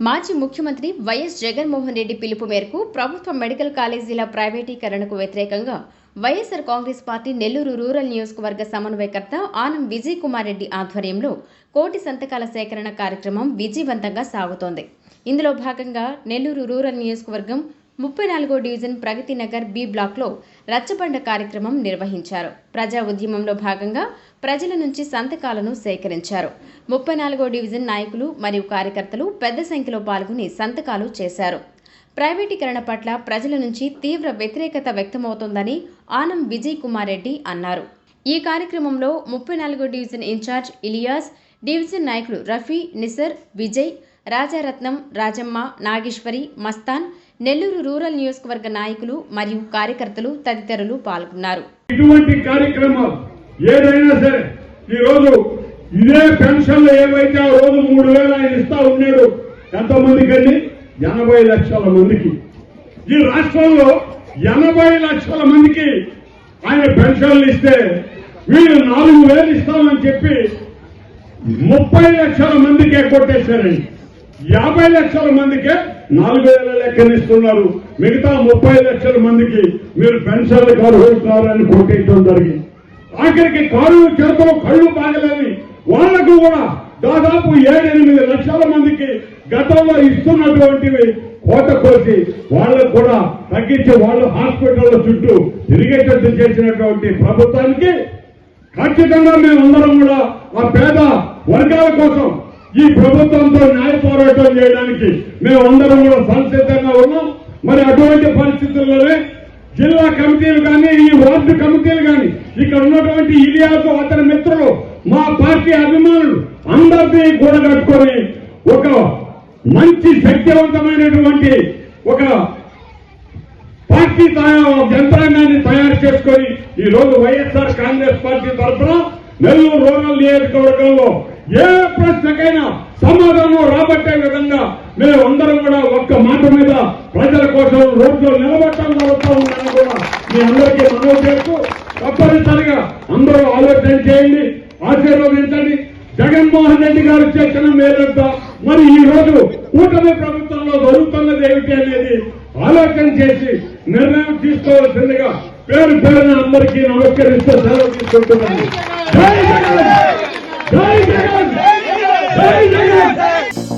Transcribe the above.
మాజీ ముఖ్యమంత్రి వైఎస్ జగన్మోహన్ రెడ్డి పిలుపు మేరకు ప్రభుత్వ మెడికల్ కాలేజీల ప్రైవేటీకరణకు వ్యతిరేకంగా YSR Congress party Nellore rural నియోజకవర్గ సమన్వయకర్త ఆనం విజయ్ కుమార్ రెడ్డి ఆధ్వర్యంలో కోటి సంతకాల సేకరణ కార్యక్రమం విజయవంతంగా సాగుతోంది. ఇందులో భాగంగా నెల్లూరు రూరల్ నియోజకవర్గం ముప్పై నాలుగో డివిజన్ ప్రగతి నగర్ బి బ్లాక్లో రచ్చబండ కార్యక్రమం నిర్వహించారు. ప్రజా ఉద్యమంలో భాగంగా ప్రజల నుంచి సంతకాలను సేకరించారు. ముప్పై నాలుగో డివిజన్ నాయకులు మరియు కార్యకర్తలు పెద్ద సంఖ్యలో పాల్గొని సంతకాలు చేశారు. ప్రైవేటీకరణ పట్ల ప్రజల నుంచి తీవ్ర వ్యతిరేకత వ్యక్తమవుతోందని ఆనం విజయ్ కుమార్ రెడ్డి అన్నారు. ఈ కార్యక్రమంలో ముప్పై నాలుగో డివిజన్ ఇన్ఛార్జ్ ఇలియాస్ డివిజన్ నాయకులు రఫీ నిసర్ విజయ్ రాజారత్నం రాజమ్మ నాగేశ్వరి మస్తాన్ నెల్లూరు రూరల్ నియోజకవర్గ నాయకులు మరియు కార్యకర్తలు తదితరులు పాల్గొన్నారు. ఇటువంటి కార్యక్రమాలు ఏదైనా సరే ఈ రోజు ఇదే పెన్షన్లు ఏవైతే ఆ రోజు మూడు వేలు ఆయన ఇస్తా ఉన్నాడు ఎంతమందికి అండి ఎనభై లక్షల మందికి. ఈ రాష్ట్రంలో ఎనభై లక్షల మందికి ఆయన పెన్షన్లు ఇస్తే వీళ్ళు నాలుగు వేలు ఇస్తామని చెప్పి ముప్పై లక్షల మందికే కొట్టేశారండి. యాభై లక్షల మందికే నాలుగు వేల లెక్కనిస్తున్నారు. మిగతా ముప్పై లక్షల మందికి మీరు పెన్షన్లకు అర్హులుతున్నారని పోటీయడం జరిగింది. ఆఖరికి కారు చేతులు కళ్ళు బాగలేని వాళ్ళకు కూడా దాదాపు ఏడెనిమిది లక్షల మందికి గతంలో ఇస్తున్నటువంటివి కోట కోసి వాళ్ళకు కూడా తగ్గించి వాళ్ళు హాస్పిటల్ చుట్టూ తిరిగేటట్టు చేసినటువంటి ప్రభుత్వానికి ఖచ్చితంగా మేమందరం కూడా ఆ పేద వర్గాల కోసం ఈ ప్రభుత్వంతో న్యాయ పోరాటం చేయడానికి మేమందరం కూడా సంసిద్ధంగా ఉన్నాం. మరి అటువంటి పరిస్థితుల్లోనే జిల్లా కమిటీలు కానీ ఈ వార్డు కమిటీలు కానీ ఇక్కడ ఉన్నటువంటి ఇలియాసు అతని మిత్రులు మా పార్టీ అభిమానులు అందరినీ కూడగట్టుకొని ఒక మంచి శక్తివంతమైనటువంటి ఒక పార్టీ యంత్రాంగాన్ని తయారు చేసుకొని ఈ రోజు వైఎస్ఆర్ కాంగ్రెస్ పార్టీ తరఫున నెల్లూరు రూరల్ నియోజకవర్గంలో ఏ ప్రశ్నకైనా సమాధానం రాబట్టే విధంగా మేము అందరం కూడా ఒక్క మాట మీద ప్రజల కోసం రోడ్లో నిలబడటం జరుగుతూ ఉందని కూడా మీ అందరికీ మనవి చేస్తూ తప్పనిసరిగా అందరూ ఆలోచన చేయండి ఆశీర్వదించండి. జగన్మోహన్ రెడ్డి గారు చేసిన మేలంతా మరి ఈ రోజు కూటమి ప్రభుత్వంలో జరుగుతున్నది ఏమిటి అనేది ఆలోచన చేసి నిర్ణయం తీసుకోవాల్సిందిగా పేరు పేరున అందరికీ నమస్కరిస్తూ సెలవు తీసుకుంటున్నాను. జై జగన్! జై జగన్! జై జగన్